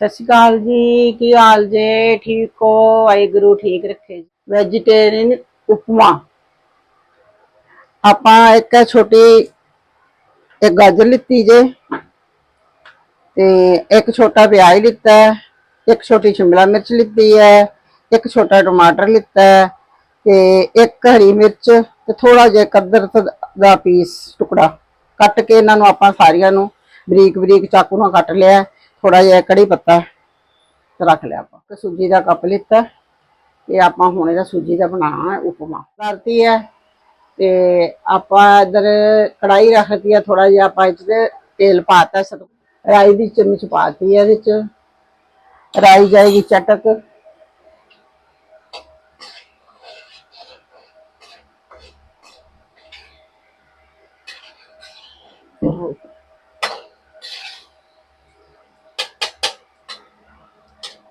ਸਤਿ ਸ਼੍ਰੀ ਅਕਾਲ ਜੀ ਕੀ ਹਾਲ ਜੇ? ਠੀਕ ਹੋ? ਵਾਹਿਗੁਰੂ ਠੀਕ ਰੱਖੇ ਵੈਜੀਟੇਰੀਅਨ ਉਪਮਾ। ਆਪਾਂ ਇੱਕ ਛੋਟੀ ਇੱਕ ਗਾਜਰ ਲਿੱਤੀ ਜੇ ਤੇ ਇੱਕ ਛੋਟਾ ਪਿਆਜ਼ ਲਿੱਤਾ ਹੈ, ਇੱਕ ਛੋਟੀ ਸ਼ਿਮਲਾ ਮਿਰਚ ਲਿੱਤੀ ਹੈ ਇੱਕ ਛੋਟਾ ਟਮਾਟਰ ਲਿੱਤਾ ਹੈ ਤੇ ਇੱਕ ਹਰੀ ਮਿਰਚ ਤੇ ਥੋੜਾ ਜਿਹਾ ਕਦਰ ਦਾ ਪੀਸ ਟੁਕੜਾ। ਕੱਟ ਕੇ ਇਹਨਾਂ ਨੂੰ ਆਪਾਂ ਸਾਰੀਆਂ ਨੂੰ ਬਰੀਕ ਬਰੀਕ ਚਾਕੂ ਨਾਲ ਕੱਟ ਲਿਆ ਥੋੜਾ ਜਿਹਾ ਕੜੀ ਪੱਤਾ ਤੇ ਰੱਖ ਲਿਆ ਆਪਾਂ। ਤੇ ਸੂਜੀ ਦਾ ਕੱਪ ਲਿੱਤਾ ਤੇ ਆਪਾਂ ਹੁਣ ਇਹਦਾ ਸੂਜੀ ਦਾ ਬਣਾਉਣਾ ਹੈ ਉਪਮਾ। ਕਰਤੀ ਹੈ ਤੇ ਆਪਾਂ ਇਧਰ ਕੜਾਈ ਰੱਖਤੀ ਹੈ ਥੋੜਾ ਜਿਹਾ ਆਪਾਂ ਇੱਥੇ ਤੇ ਤੇਲ ਪਾਤਾ, ਸਤ ਰਾਈ ਦੀ ਚਮਚ ਪਾਤੀ ਹੈ ਇਹਦੇ ਚ। ਰਾਈ ਜਾਏਗੀ ਚਟਕ।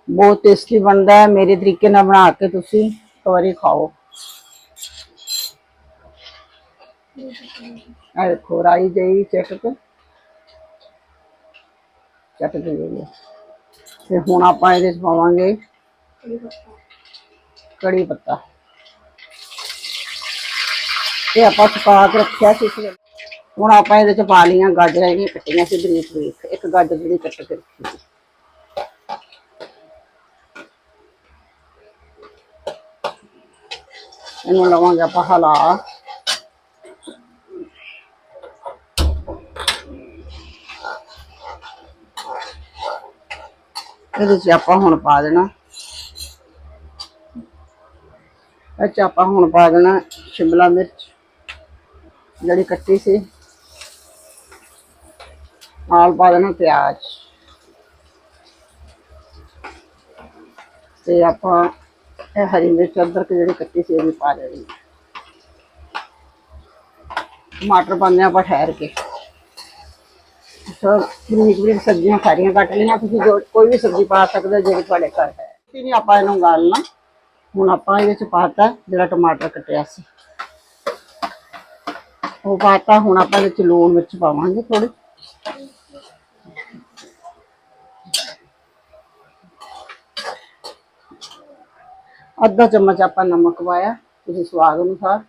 ਬਹੁਤ ਟੇਸਟੀ ਬਣਦਾ ਹੈ। ਮੇਰੇ ਤਰੀਕੇ ਨਾਲ ਬਣਾ ਕੇ ਤੁਸੀਂ ਇੱਕ ਵਾਰੀ ਖਾਓ। ਆ ਦੇਖੋ, ਰਾਈ ਜਈ ਚਟਕ। ਚਟਕ ਗਈ ਤੇ ਹੁਣ ਆਪਾਂ ਇਹਦੇ ਚ ਪਾਵਾਂਗੇ ਕੜੀ ਪੱਤਾ। ਇਹ ਆਪਾਂ ਸੁਕਾ ਕੇ ਰੱਖਿਆ ਸੀ ਹੁਣ ਆਪਾਂ ਇਹਦੇ ਚ ਪਾ ਲਈਆਂ ਗਾਜਰਾਂ ਜਿਹੜੀਆਂ ਕੱਟੀਆਂ ਸੀ ਬਰੀਕ ਬਰੀਕ ਇੱਕ ਗਾਜਰ ਜਿਹੜੀ ਕੱਟ ਕੇ ਰੱਖੀ ਇਹਨੂੰ ਲਵਾਂਗੇ ਆਪਾਂ ਹਲਾ ਇਹਦੇ ਚ ਆਪਾਂ ਹੁਣ ਪਾ ਦੇਣਾ ਇਹ ਚ ਆਪਾਂ ਹੁਣ ਪਾ ਦੇਣਾ ਸ਼ਿਮਲਾ ਮਿਰਚ ਜਿਹੜੀ ਕੱਟੀ ਸੀ ਨਾਲ ਪਾ ਦੇਣਾ ਪਿਆਜ਼ ਤੇ ਆਪਾਂ ਇਹ ਹਰੀ ਮਿਰਚ ਅਦਰਕ ਜਿਹੜੀ ਕੱਟੀ ਸੀ ਇਹ ਵੀ ਪਾ ਦੇਣੀ। ਟਮਾਟਰ ਪਾਉਂਦੇ ਆਪਾਂ ਠਹਿਰ ਕੇ। ਸੋ ਬਰੀਕ ਬਰੀਕ ਸਬਜ਼ੀਆਂ ਸਾਰੀਆਂ ਕੱਟ ਲਈਆਂ। ਤੁਸੀਂ ਜੋ ਕੋਈ ਵੀ ਸਬਜ਼ੀ ਪਾ ਸਕਦੇ ਹੋ, ਜਿਹੜੀ ਤੁਹਾਡੇ ਘਰ ਹੈ। ਤੇ ਨਹੀਂ ਆਪਾਂ ਇਹਨੂੰ ਗਾਲਣਾ ਹੁਣ ਆਪਾਂ ਇਹਦੇ ਚ ਪਾਤਾ ਜਿਹੜਾ ਟਮਾਟਰ ਕੱਟਿਆ ਸੀ। ਉਹ ਪਾਤਾ ਹੁਣ ਆਪਾਂ ਇਹਦੇ ਚ ਲੂਣ ਮਿਰਚ ਪਾਵਾਂਗੇ ਥੋੜੀ ਅੱਧਾ ਚਮਚ ਆਪਾਂ ਨਮਕ ਪਾਇਆ ਤੁਸੀਂ ਸਵਾਦ ਅਨੁਸਾਰ।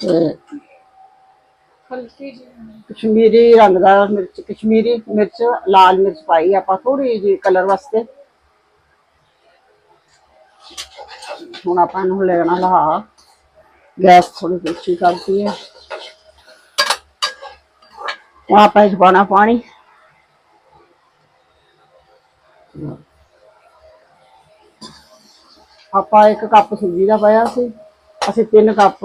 ਤੇ ਕਸ਼ਮੀਰੀ ਰੰਗਦਾਰ ਮਿਰਚ ਕਸ਼ਮੀਰੀ ਮਿਰਚ ਲਾਲ ਮਿਰਚ ਪਾਈ ਆਪਾਂ ਥੋੜੀ ਜਿਹੀ ਕਲਰ ਵਾਸਤੇ। ਹੁਣ ਆਪਾਂ ਇਹਨੂੰ ਲੈਣਾ ਲਾ। ਗੈਸ ਥੋੜੀ ਉੱਚੀ ਕਰਤੀ ਹੈ। ਆਪਾਂ ਇਸ ਪਾਣਾ ਪਾਣੀ। ਆਪਾਂ ਇੱਕ ਕੱਪ ਸੂਜੀ ਦਾ ਪਾਇਆ ਸੀ। ਅਸੀਂ ਤਿੰਨ ਕੱਪ,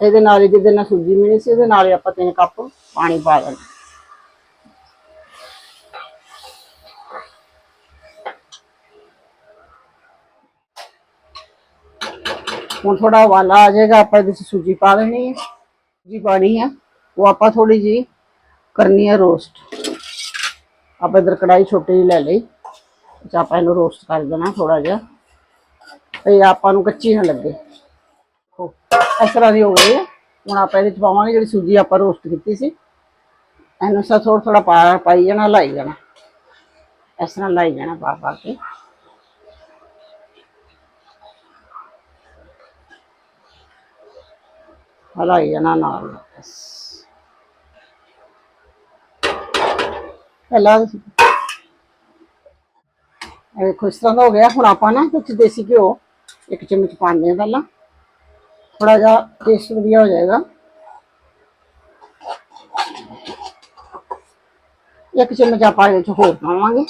ਇਹਦੇ ਨਾਲ ਜਿਹਦੇ ਨਾਲ ਸੂਜੀ ਮਿਲੀ ਸੀ ਇਹਦੇ ਨਾਲ ਆਪਾਂ ਤਿੰਨ ਕੱਪ ਪਾਣੀ ਪਾ ਦੇਣਾ ਹੁਣ ਥੋੜਾ ਉਬਾਲਾ ਆ ਜਾਏਗਾ, ਆਪਾਂ ਇਹਦੇ ਵਿੱਚ ਸੂਜੀ ਪਾ ਦੇਣੀ ਹੈ। ਸੂਜੀ ਪਾਣੀ ਹੈ, ਉਹ ਆਪਾਂ ਥੋੜੀ ਜੀ ਕਰਨੀ ਹੈ ਰੋਸਟ। ਆਪਾਂ ਇਧਰ ਕੜਾਈ ਛੋਟੀ ਜਿਹੀ ਲੈ ਲਈ। ਇਹ ਆਪਾਂ ਇਹਨੂੰ ਰੋਸਟ ਕਰ ਦੇਣਾ ਥੋੜਾ ਜਿਹਾ। ਇਹ ਆਪਾਂ ਨੂੰ ਕੱਚੀ ਨਾ ਲੱਗੇ। ਇਸ ਤਰ੍ਹਾਂ ਦੀ ਹੋ ਗਈ ਹੈ। ਹੁਣ ਆਪਾਂ ਇਹਦੇ ਚ ਪਾਵਾਂਗੇ ਜਿਹੜੀ ਸੂਜੀ ਆਪਾਂ ਰੋਸਟ ਕੀਤੀ ਸੀ। ਇਹਨੂੰ ਸਾ ਥੋੜਾ ਥੋੜਾ ਪਾ ਪਾਈ ਜਾਣਾ, ਲਾਈ ਜਾਣਾ। ਇਸ ਤਰ੍ਹਾਂ ਲਾਈ ਜਾਣਾ ਪਾ ਪਾ ਕੇ। ਹਲਾਈ ਜਾਣਾ ਨਾਲ। ਪਹਿਲਾਂ ਦੇਖੋ, ਇਸ ਤਰ੍ਹਾਂ ਦਾ ਹੋ ਗਿਆ ਹੁਣ ਆਪਾਂ ਨਾ ਕੁਝ ਦੇਸੀ ਘਿਓ, ਇੱਕ ਚਮਚ ਪਾਉਂਦੇ ਹਾਂ ਪਹਿਲਾਂ। ਥੋੜਾ ਜਿਹਾ ਟੇਸਟ ਵਧੀਆ ਹੋ ਜਾਏਗਾ। ਇੱਕ ਚਮਚ ਆਪਾਂ ਇਹਦੇ ਚ ਹੋਰ ਪਾਵਾਂਗੇ।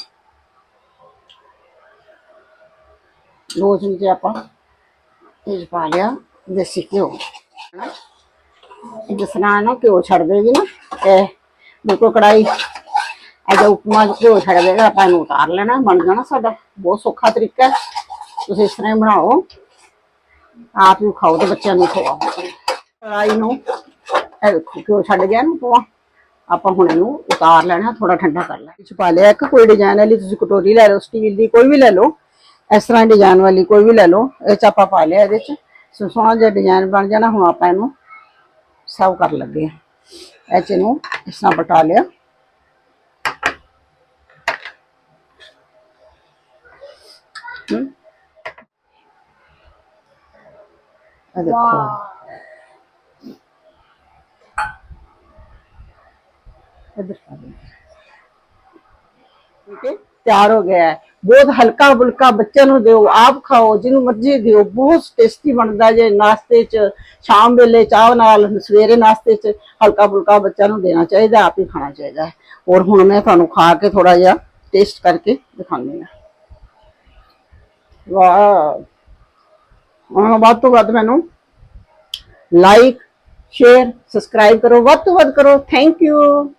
ਦੋ ਚਮਚ ਆਪਾਂ ਇਹ 'ਚ ਪਾ ਲਿਆ, ਦੇਸੀ ਘਿਓ। ਇਹ ਜਿਸ ਨਾਲ ਨਾ ਘਿਓ ਛੱਡ ਦੇਗੀ ਨਾ ਤੇ ਬਿਲਕੁਲ ਕੜਾਈ ਅਜਾ ਉਪਮਾ ਘਿਓ ਛੱਡ ਦੇਗਾ ਆਪਾਂ ਇਹਨੂੰ ਉਤਾਰ ਲੈਣਾ, ਬਣ ਜਾਣਾ ਸਾਡਾ। ਬਹੁਤ ਸੌਖਾ ਤਰੀਕਾ ਹੈ। ਤੁਸੀਂ ਇਸ ਤਰ੍ਹਾਂ ਹੀ ਬਣਾਓ। ਆਪ ਨੂੰ ਖਾਓ ਤੇ ਬੱਚਿਆਂ ਨੂੰ ਖਵਾਓ। ਕੜਾਈ ਨੂੰ, ਇਹ ਦੇਖੋ ਘਿਓ ਛੱਡ ਗਿਆ ਨਾ ਪਵਾ ਆਪਾਂ ਹੁਣ ਇਹਨੂੰ ਉਤਾਰ ਲੈਣਾ ਥੋੜਾ ਠੰਡਾ ਕਰ ਲੈਣਾ। ਵਿੱਚ ਪਾ ਲਿਆ ਇੱਕ ਕੋਈ ਡਿਜ਼ਾਈਨ ਵਾਲੀ, ਤੁਸੀਂ ਕਟੋਰੀ ਲੈ ਲਓ ਸਟੀਲ ਦੀ ਕੋਈ ਵੀ ਲੈ ਲਓ। ਇਸ ਤਰ੍ਹਾਂ ਡਿਜ਼ਾਈਨ ਵਾਲੀ ਕੋਈ ਵੀ ਲੈ ਲਓ। ਇਹ ਚ ਆਪਾਂ ਪਾ ਲਿਆ ਇਹਦੇ ਚ। ਸੋਹਣਾ ਜਿਹਾ ਡਿਜ਼ਾਈਨ ਬਣ ਜਾਣਾ, ਹੁਣ ਆਪਾਂ ਇਹਨੂੰ ਸਰਵ ਕਰ ਲੱਗੇ ਆ ਇਹ ਚ ਇਹਨੂੰ ਇਸ ਤਰ੍ਹਾਂ ਪਟਾ ਲਿਆ। ਆ ਦੇਖੋ ਇਧਰ ਤਿਆਰ ਹੋ ਗਿਆ ਬਹੁਤ ਹਲਕਾ ਬੁਲਕਾ ਬੱਚਿਆਂ ਨੂੰ ਦਿਓ ਆਪ ਖਾਓ ਜਿਹਨੂੰ ਮਰਜ਼ੀ ਦਿਓ। ਬਹੁਤ ਟੇਸਟੀ ਬਣਦਾ ਜੇ ਨਾਸ਼ਤੇ 'ਚ ਸ਼ਾਮ ਵੇਲੇ ਚਾਹ ਨਾਲ ਸਵੇਰੇ ਨਾਸ਼ਤੇ 'ਚ ਹਲਕਾ ਬੁਲਕਾ ਬੱਚਿਆਂ ਨੂੰ ਦੇਣਾ ਚਾਹੀਦਾ ਆਪ ਹੀ ਖਾਣਾ ਚਾਹੀਦਾ ਹੈ। ਔਰ ਹੁਣ ਮੈਂ ਤੁਹਾਨੂੰ ਖਾ ਕੇ ਥੋੜਾ ਜਿਹਾ ਟੇਸਟ ਕਰਕੇ ਦਿਖਾਉਂਦੀ ਹਾਂ। ਵਾਹ। ਹਾਂ ਵੱਧ ਤੋਂ ਵੱਧ ਮੈਨੂੰ ਲਾਈਕ ਸ਼ੇਅਰ ਸਬਸਕ੍ਰਾਈਬ ਕਰੋ, ਵੱਧ ਤੋਂ ਵੱਧ ਕਰੋ ਥੈਂਕ ਯੂ